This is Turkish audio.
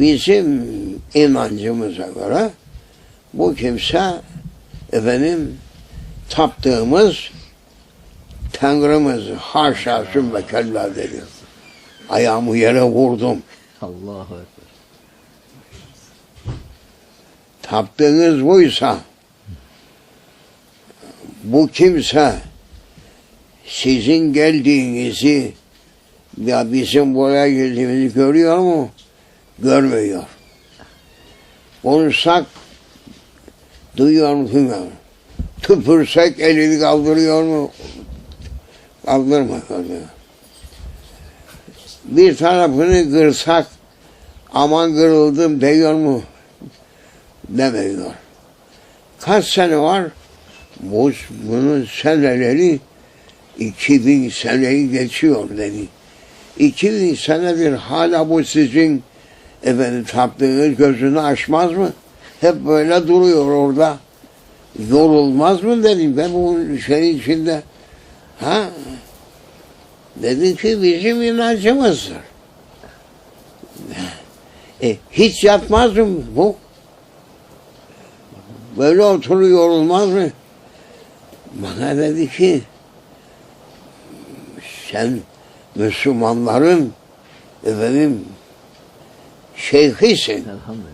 bizim inancımıza göre bu kimse efendim taptığımız Tanrımız haşa sümme kella dedi. Ayağımı yere vurdum. Allahu Ekber. Taptığınız buysa bu kimse sizin geldiğinizi ya bizim buraya geldiğimizi görüyor mu? Görmüyor. Konuşsak duyuyor mu? Duymuyor. Tüpürsek elini kaldırıyor mu? Kaldırmıyor. Bir tarafını kırsak aman kırıldım diyor mu? Demiyor. Kaç sene var? Bu, bunun seneleri 2000 seneyi geçiyor dedi. 2000 senedir hala bu sizin efendim taptığınız gözünü açmaz mı? Hep böyle duruyor orada. Yorulmaz mı dedim ben bu şeyin içinde. Ha? Dedi ki bizim inancımızdır. E, hiç yatmaz mı bu? Böyle oturuyor yorulmaz mı? Bana dedi ki sen Müslümanların efendim şeyhisin. Elhamdülillah.